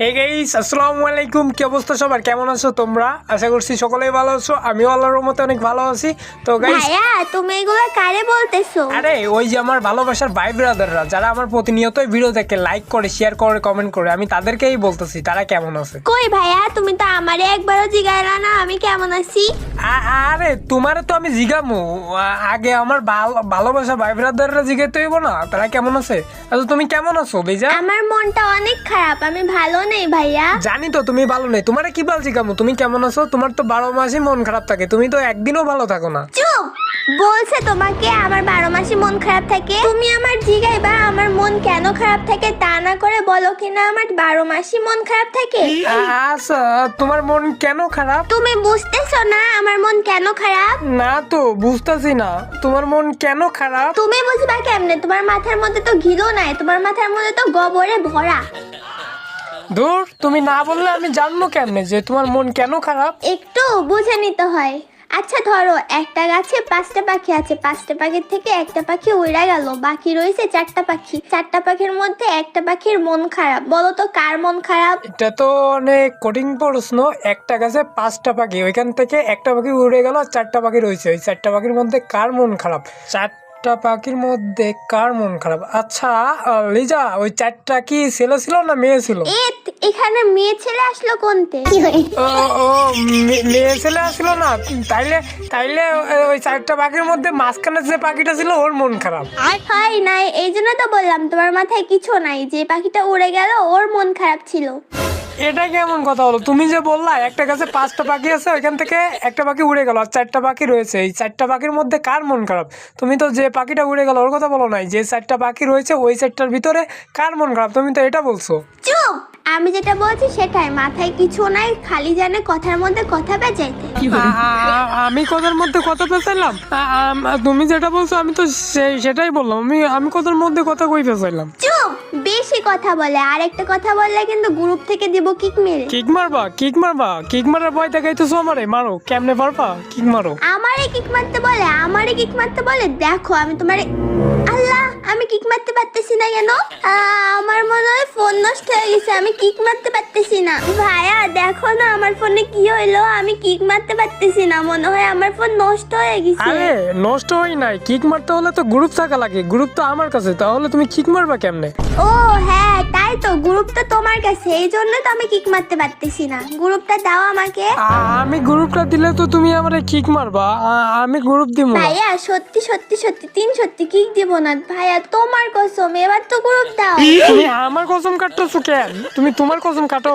Hey guys আসসালামু আলাইকুম। কি অবস্থা সবার? কেমন আছো তোমরা? আশা করছি সকলেই ভালো আছো। আমিও আল্লাহর রহমতে অনেক ভালো আছি। তো গাইস ভাইয়া তুমি এগুলো কারে বলতেছো? আরে ওই যে আমার ভালোবাসার ভাই ব্রাদাররা যারা আমার প্রতিনিয়ত ভিডিও দেখে লাইক করে শেয়ার করে কমেন্ট করে আমি তাদেরকেই বলতেছি তারা কেমন আছে? কই ভাইয়া তুমি তো আমারে একবারও জিগাইলা না আমি কেমন আছি? আরে তোমারে তো আমি জিগামু। আগে আমার ভালোবাসা ভাই ব্রাদাররা জিগাইতে হইব না। তারা কেমন আছে? আচ্ছা তুমি কেমন আছো বেজা? আমার মনটা অনেক খারাপ। আমি ভালো নেই ভাইয়া। জানি তো তুমি ভালো নেই। তোমারে কি বলছি কামু তুমি কেমন আছো? তোমার তো বারো মাসই মন খারাপ থাকে। তুমি তো একদিনও ভালো থাকো না। চুপ! বলছে তোমাকে আমার বারো মাসে মন খারাপ থাকে। তুমি আমার জিগাইবা আমার মন কেন খারাপ থাকে তা না করে বলো কিনা আমার বারো মাসে মন খারাপ থাকে। আচ্ছা তোমার মন কেন খারাপ? তুমি বুঝতেছো না আমার মন কেন খারাপ? না তো বুঝতেছি না। তোমার মন কেন খারাপ? তুমি বুঝবা কেমনে? তোমার মাথার মধ্যে তো ঘিলো নাই তোমার মাথার মধ্যে তো গোবরে ভরা। দূর তুমি না বললে আমি জানব কেমনে যে তোমার মন কেন খারাপ? একটু বুঝে নিতে হয়। আচ্ছা ধরো একটা গাছে পাঁচটা পাখি আছে। পাঁচটা পাখির থেকে একটা পাখি উড়ে গেল। বাকি রয়েছে চারটা পাখি। চারটা পাখির মধ্যে একটা পাখির মন খারাপ। বলো তো, কার মন খারাপ? এটা তো অনেক কঠিন প্রশ্ন। একটা গাছে পাঁচটা পাখি, ওইখান থেকে একটা পাখি উড়ে গেল আর চারটা পাখি রয়েছে। ওই চারটা পাখির মধ্যে কার মন খারাপ? চারটা পাখির মধ্যে কার মন খারাপ? আচ্ছা লিজা ওই চারটা কি ছেলে ছিল না মেয়ে ছিল? এখানে মেয়ে ছেলে আসলো কোনতে ও ও মেয়ে ছেলে আসলো না? তাইলে তাইলে ওই চারটা পাখির মধ্যে মাঝখানে যে পাখিটা ছিল ওর মন খারাপ। হয় নাই এই জন্য তো বললাম তোমার মাথায় কিছু নাই যে পাখিটা উড়ে গেল ওর মন খারাপ ছিল। এটা কেমন কথা হলো? তুমি যে বললা, একটা গাছে পাঁচটা পাখি আছে, ওইখান থেকে একটা পাখি উড়ে গেল, আর চারটা পাখি রয়েছে। এই চারটা পাখির মধ্যে কার মন খারাপ? তুমি তো যে পাখিটা উড়ে গেল, ওর কথা বলো নাই। যে চারটা পাখি রয়েছে, ওই চারটার ভিতরে কার মন খারাপ? তুমি তো এটা বলছো। চুপ! আমি যেটা বলছি সেটাই মাথায় কিছু নাই খালি জানে কথার মধ্যে কথা বেজাইতে। আ- আমি কথার মধ্যে কথা পেঁচাইলাম আ- আম- তুমি যেটা বলছো আমি তো সেটাই বললাম। আমি আমি কথার মধ্যে কথা কই পেঁচাইলাম চুপ! বেশি কথা বলে আর একটা কথা বললে কিন্তু গ্রুপ থেকে দিব কিক মেরে। কিক মারবা? কিক মারবা? কিক মারার ভয় দেখাইতেছো আমারে? মারো। কেমনে পারবা? কিক মারো। আমারে কিক মারতে বলে আমারে কিক মারতে বলে? দেখো আমি তোমারে আল্লাহ! আমি কিক মারতে পারতেছি না কেন? আমার মনে হয় ফোন নষ্ট হয়ে গেছে আমি কিক মারতে পারতেছি না। ভাইয়া দেখো না আমার ফোনে কি হইল আমি কিক মারতে পারতেছি না মনে হয় আমার ফোন নষ্ট হয়ে গেছে। আরে নষ্ট হই নাই কিক মারতে হলে তো গ্রুপ থাকা লাগে গ্রুপ তো আমার কাছে তাহলে তুমি কিক মারবা কেমনে? ও হ্যাঁ তাই তো গ্রুপটা তোমার কাছে এই জন্য তো আমি কিক মারতে পারতেছি না। গ্রুপটা দাও আমাকে। আমি গ্রুপটা দিলে তো তুমি আমারে কিক মারবা আমি গ্রুপ দিব ভাইয়া সত্যি সত্যি সত্যি তিন সত্যি কিক দিব না। ভাইয়া তোমার কসম এবার তো গ্রুপ দাও তুমি আমার কসম কাটতেছো কেন? তুমি তোমার কসম কাটো।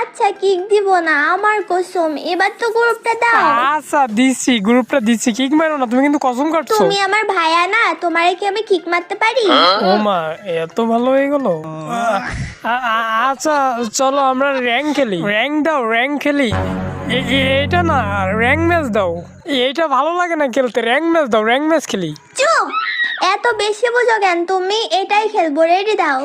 আচ্ছা কিক দিব না আমার কসম এবার তো গ্রুপটা দাও। আচ্ছা দিচ্ছি গ্রুপটা দিচ্ছি কিক মারো না তুমি কিন্তু কসম কাটছো। তুমি আমার ভাইয়া না তোমারে কি আমি কিক মারতে পারি? ও মা এত ভালো হয়ে গেল। আচ্ছা চলো আমরা র্যাঙ্ক খেলি। র্যাঙ্ক দাও র্যাঙ্ক খেলি। এ- এ- এটা না র্যাঙ্ক ম্যাচ দাও। এইটা ভালো লাগে না খেলতে র্যাঙ্ক ম্যাচ দাও র্যাঙ্ক ম্যাচ খেলি। চুপ! এত বেশি বুঝো কেন? তুমি এটাই খেলব রেডি দাও।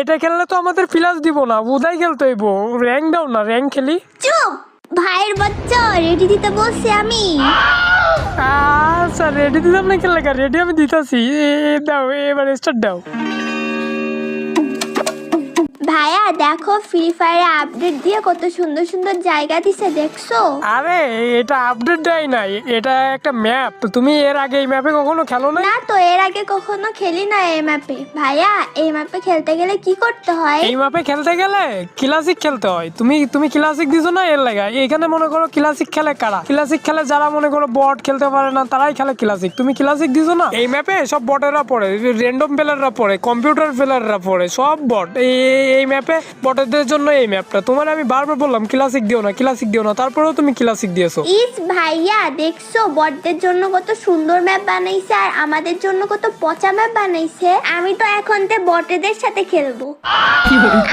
এটা খেললে তো আমাদের প্লাস দিব না উদাই খেলতে হইব। র্যাঙ্ক দাও না র্যাঙ্ক খেলি। চুপ! ভাইয়ের বাচ্চা রেডি দিতে বলছি আমি। আচ্ছা রেডি দিতাম না খেললে রেডি আমি দিতেছি। দাও এবার স্টার্ট দাও। ভাইয়া দেখো ফ্রি ফায়ারে আপডেট দিয়ে কত সুন্দর সুন্দর জায়গা দিছে দেখছ? আরে এটা আপডেট দেয় নাই। এটা একটা ম্যাপ তুমি এর আগে এই ম্যাপে কখনো খেলো না না তো এর আগে কখনো খেলি না এই ম্যাপে ভাইয়া এই ম্যাপে খেলতে গেলে কি করতে হয়? এই ম্যাপে খেলতে গেলে ক্লাসিক খেলতে হয়। তুমি তুমি ক্লাসিক দিছো না এর লাগা? এখানে মনে করো ক্লাসিক খেলে কারা? ক্লাসিক খেলে যারা মনে করো বট খেলতে পারে না তারাই খেলে ক্লাসিক তুমি ক্লাসিক দিছো না? এই ম্যাপে সব বটেরা পড়ে। র্যান্ডম প্লেয়াররা পড়ে কম্পিউটার প্লেয়াররা পড়ে সব বট এই এই- ম্যাপে বটেদের জন্য এই ম্যাপটা তোমার আমি বারবার বললাম ক্লাসিক দিও না ক্লাসিক দিও না। তারপরেও তুমি ক্লাসিক দিয়েছ। ইস ভাইয়া দেখছ বড়দের জন্য কত সুন্দর ম্যাপ বানাইছে আর আমাদের জন্য কত পচা ম্যাপ বানাইছে। আমি তো এখন তে বটেদের সাথে খেলব।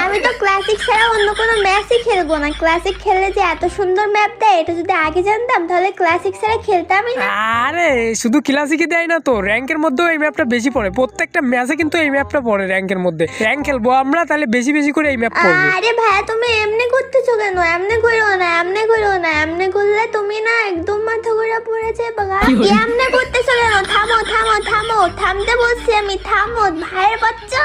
আমি তো ক্লাসিক ছাড়া অন্য কোনো ম্যাচই খেলব না। ক্লাসিক খেললে যে এত সুন্দর ম্যাপ দেয় এটা যদি আগে জানতাম তাহলে ক্লাসিক ছাড়া খেলতামই না। আরে শুধু ক্লাসিকে দেয় না তো র্যাঙ্কের মধ্যেও এই ম্যাপটা বেশি পড়ে। প্রত্যেকটা ম্যাচে কিন্তু এই ম্যাপটা পড়ে র্যাঙ্কের মধ্যে। র্যাঙ্ক খেলব আমরা তাহলে বেশি বেশি বেশি করে এই ম্যাপ করবে। আরে ভাই তুমি এমনি করতেছো কেন এমনি করো না এমনি করো না এমনি করলে তুমি না একদম মাথা ঘুরে এমনি করতেছো কেন থামো থামো থামো থামতে বলছি আমি থামো ভাইয়ের বাচ্চা।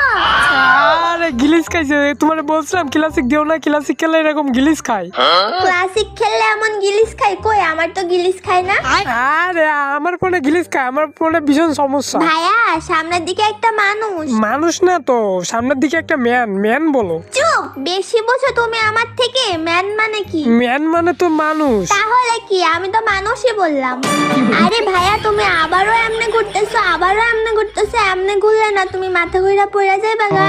আরে গিলিস খাইছে। তোমার বলছিলাম ক্লাসিক দিও না ক্লাসিক খেলে এরকম গিলিস খাই ক্লাসিক খেললে এমন গিলিস খাই কই আমার তো গিলিস খাই না। আরে আমার ফোনে গিলিস খায় আমার ফোনে ভীষণ সমস্যা। ভাইয়া সামনের দিকে একটা মানুষ। মানুষ না তো সামনের দিকে একটা ম্যান ম্যান বলো। চুপ বেশি বোঝো তুমি আমার থেকে। ম্যান মানে কি? ম্যান মানে তো মানুষ। তাহলে কি? আমি তো মানুষই বললাম। আরে ভাইয়া তুমি আবারও এমনি ঘুরতেছো আবারও এমনি ঘুরতেছো। এমনি ঘুরলে না তুমি মাথা ঘুরা পড়ে যাবে গা?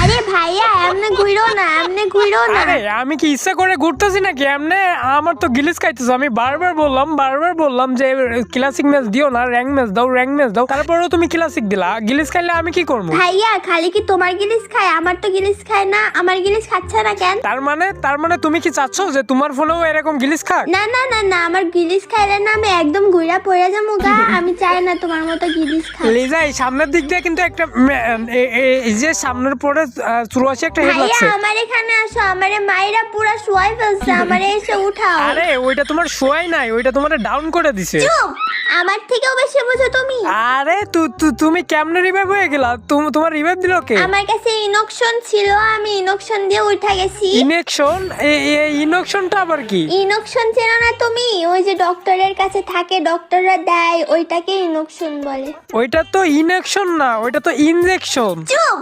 আরে ভাইয়া এমনি ঘুরো না এমনি ঘুরো না। আরে আমি কি ইচ্ছা করে ঘুরতেছি নাকি? এমনি আমার তো গিলিস খাইতেছে। আমি বারবার বললাম বারবার বললাম যে ক্লাসিক ম্যাচ দিও না র্যাঙ্ক ম্যাচ দাও র্যাঙ্ক ম্যাচ দাও। তারপরেও তুমি ক্লাসিক দিলা। গিলিস খাইলে আমি কি করব? ভাইয়া খালি কি তোমার গিলিস খায়? আমার তো গিলিস খায় না। আমার গিলিস খাচ্ছে না কেন? তার মানে তার মানে তুমি কি চাচ্ছ যে তোমার ফোনেও এরকম গিলিস খাক? না না না না আমার গিলিস খাইলে না আমি একদম ঘুরা পড়ে যাব গা। আমি চাই না তোমার মতো গিলিস খাই লিজা এই সামনের দিক দিয়ে কিন্তু একটা এই যে সামনের পরে চুরাশি একটা হেড লাগছে। আমার এখানে আসো আমারে মাইরা পুরা শোয়াই ফেলছে আমারে এসে উঠাও। আরে ওইটা তোমার শোয়াই নাই ওইটা তোমার ডাউন করে দিছে। চুপ! আমার থেকেও বেশি বুঝো তুমি। আরে তুমি কেমনে রিভাইভ হয়ে গেলা? তুম- তোমার রিভাইভ দিল কে? আমার কাছে ইনকশন ছিল আমি ইনকশন দিয়ে উঠা গেছি। ইনেকশন ইনকশনটা আবার কি? ইনকশন ছিল না তুমি? ওই যে ডক্টরের কাছে থাকে ডক্টররা দেয় ওইটাকে ইনকশন বলে। ওইটা তো ইনেকশন না ওইটা তো ইনজেকশন চুপ!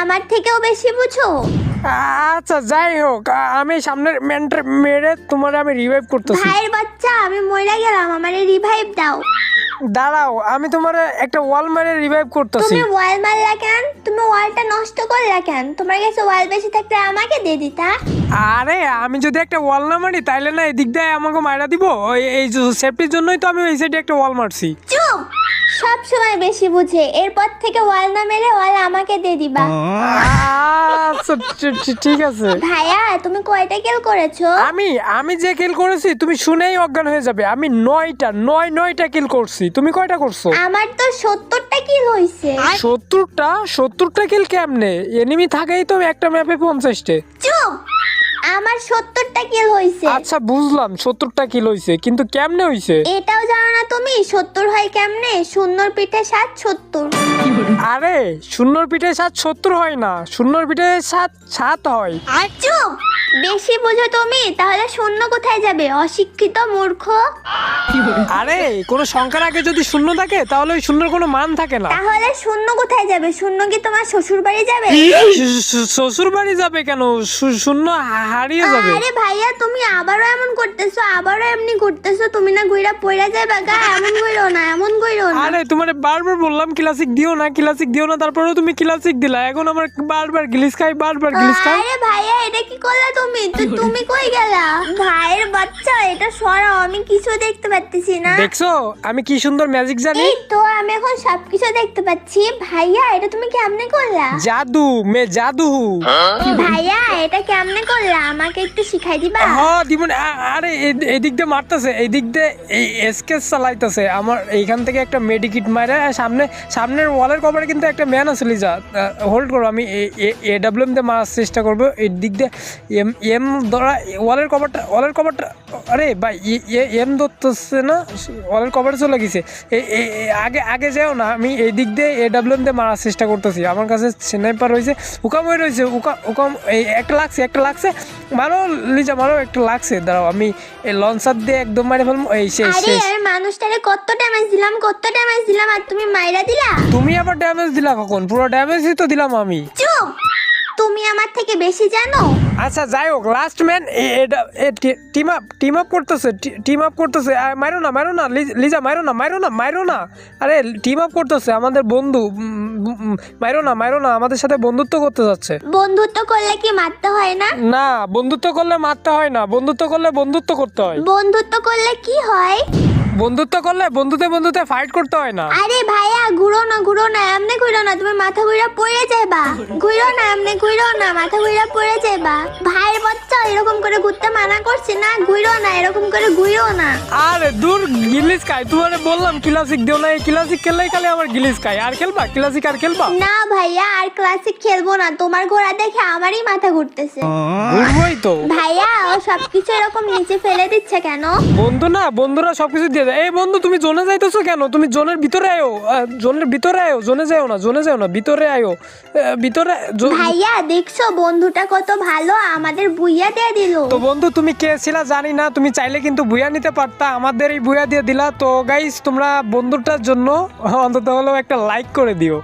আমার থেকেও বেশি বুঝো। আচ্ছা যাই হোক আমি সামনের মেন্টার মেরে তোমার আমি রিভাইভ করতেছি। ভাইয়ের বাচ্চা আমি মরে গেলাম আমারে রিভাইভ দাও। দাঁড়াও আমি তোমার একটা ওয়াল মেরে রিভাইভ করতেছি। তুমি ওয়াল মারলা কেন? তুমি ওয়ালটা নষ্ট করলা কেন? তোমার কাছে ওয়াল বেশি থাকলে আমাকে দিয়ে দিতা? আরে আমি যদি একটা ওয়াল না মারি তাইলে না এদিক দিয়ে আমাকে মারা দিব? এই সেফটির জন্যই তো আমি ওই সাইডে একটা ওয়াল মারছি। চুপ! সব সময় বেশি বুঝে। এরপর থেকে ওয়াল না মেরে ওয়াল আমাকে দিয়ে দিবা। আচ্ছা ঠিক আছে। ভাইয়া তুমি কয়টা কিল করেছ? আমি আমি যে কিল করেছি তুমি শুনেই অজ্ঞান হয়ে যাবে। আমি নয়টা নয় নয়টা কিল করছি। তুমি কয়টা করছ? আমার তো সত্তরটা কিল হইছে। সত্তরটা? সত্তরটা কিল কেমনে? এনিমি থাকেই তো একটা ম্যাপে পঞ্চাশটে। চুপ! আমার সত্তরটা কিল হইছে। আচ্ছা বুঝলাম সত্তরটা কিল হইছে কিন্তু কেমনে হইছে? এটাও জানো তুমি? সত্তর হয় কেমনে? শূন্যর পিঠে সাত সত্তর। আরে শূন্যর পিঠে সাত সত্তর হয় না। শূন্যর পিঠে সাত সাত হয়। আর চুপ! বেশি বুঝো তুমি তাহলে শূন্য কোথায় যাবে? অশিক্ষিত মূর্খ। আরে কোনো সংখ্যার আগে যদি শূন্য থাকে তাহলে ওই শূন্যর কোনো মান থাকে না। তাহলে শূন্য কোথায় যাবে? শূন্য কি তোমার শ্বশুর বাড়ি যাবে শ্বশুর বাড়ি যাবে কেন? শু- শূন্য হা- হারিয়ে যাবে। আরে ভাইয়া তুমি আবারও এমন করতেছো আবারও এমনি করতেছো তুমি না গুইরা পড়ে যাবে গা এমন কইরো না এমন কইরো না। আরে তোমার বারবার বললাম ক্লাসিক দিও না ক্লাসিক দিও না তারপরেও তুমি ক্লাসিক দিলা। এখন আমার বারবার গিলিস খাই বারবার গিলিস খাই আরে ভাইয়া এটা কি করলা তুমি? তো তুমি কই গেলা? ভাইয়ের বাচ্চা এটা সরাও আমি কিছু দেখতে পাচ্ছি না। দেখছ? আমি কি সুন্দর ম্যাজিক জানি? এই তো আমি এখন সবকিছু দেখতে পাচ্ছি। ভাইয়া এটা তুমি কেমনে করলা? জাদু মে জাদু। ভাইয়া এটা কেমনে করলা? আমাকে একটু শিখাই দিবা? হ দিবন আরে এদিক দিয়ে মারতেছে। এদিক দিয়ে এই এসকেস চালাইতেছে আমার এইখান থেকে একটা মেডিকিট মারে সামনে সামনের ওয়ালের কভারে কিন্তু একটা ম্যান আছে লিজা। হোল্ড করো আমি এ ডাব্লিউ এম দিয়ে মারার চেষ্টা করব। এই দিক দিয়ে এম এম ধরা ওয়ালের কভারটা ওয়ালের কভারটা আরে ভাই এম ধরতেছে না ওয়ালের কভারে চলে গেছে। আগে আগে যাও না আমি এই দিক দিয়ে এ ডাব্লিউ এম দিয়ে মারার চেষ্টা করতেছি। আমার কাছে স্নাইপার রয়েছে উকাম হয়ে রয়েছে উকা উকাম এই একটা লাগছে একটা লাগছে। মারো লিজা মারো একটা লাগছে দাঁড়াও আমি এই লঞ্চার দিয়ে একদম মারে ফেলব। এই শেষ শেষ। মানুষটারে কত ড্যামেজ দিলাম কত ড্যামেজ দিলাম আর তুমি মাইরা দিলা? তুমি আবার ড্যামেজ দিলা কখন? পুরো ড্যামেজই তো দিলাম আমি। চুপ! তুমি আমার থেকে বেশি জানো? আচ্ছা যাই হোক last man team up team up করতেছে টিম আপ করতেছে। মারো না মারো না লিজা মারো না মারো না মারো না। আরে টিম আপ করতেছে আমাদের বন্ধু মারো না মারো না আমাদের সাথে বন্ধুত্ব করতে যাচ্ছে। বন্ধুত্ব করলে কি মারতে হয় না? না বন্ধুত্ব করলে মারতে হয় না বন্ধুত্ব করলে বন্ধুত্ব করতে হয়। বন্ধুত্ব করলে কি হয়? বন্ধুত্ব করলে বন্ধুতে বন্ধুতে ফাইট করতে হয় না। আরে ভাইয়া ঘুরো না ঘুরো না এমনি ঘুরো না তুমি মাথা ঘুরা পড়ে যাবা ঘুরো না এমনি ঘুরো না মাথা ঘুরা পড়ে যাবা ভাইয়ের বাচ্চা এরকম করে ঘুরতে মানা করছি না ঘুরো না এরকম করে ঘুরো না। আরে দূর গিলিস খাই তোমার বললাম ক্লাসিক দিও না এই ক্লাসিক খেললেই খালি আমার গিলিস খাই আর খেলবা? ক্লাসিক আর খেলবা? না ভাইয়া আর ক্লাসিক খেলব না তোমার ঘোড়া দেখে আমারই মাথা ঘুরতেছে। ঘুরবই তো। ভাইয়া ও সবকিছু এরকম নিচে ফেলে দিচ্ছে কেন? বন্ধু না বন্ধুরা সবকিছু দিয়ে দেয়। এই বন্ধু তুমি জোনে যাইতেছো কেন? তুমি জোনের ভিতরে আয়ো। জোনের ভিতরে আয়ো জোনে যাও না জোনে যাও না ভিতরে আয়ো। ভিতরে ভাইয়া দেখছ বন্ধুটা কত ভালো আমাদের বুইয়া দিয়ে দিল। তো বন্ধু তুমি কে ছিলা জানি না তুমি চাইলে কিন্তু বুইয়া নিতে পারতা আমাদের এই বুইয়া দিয়ে দিলা। তো গাইস তোমরা বন্ধুটার জন্য অন্তত হলেও একটা লাইক করে দিও।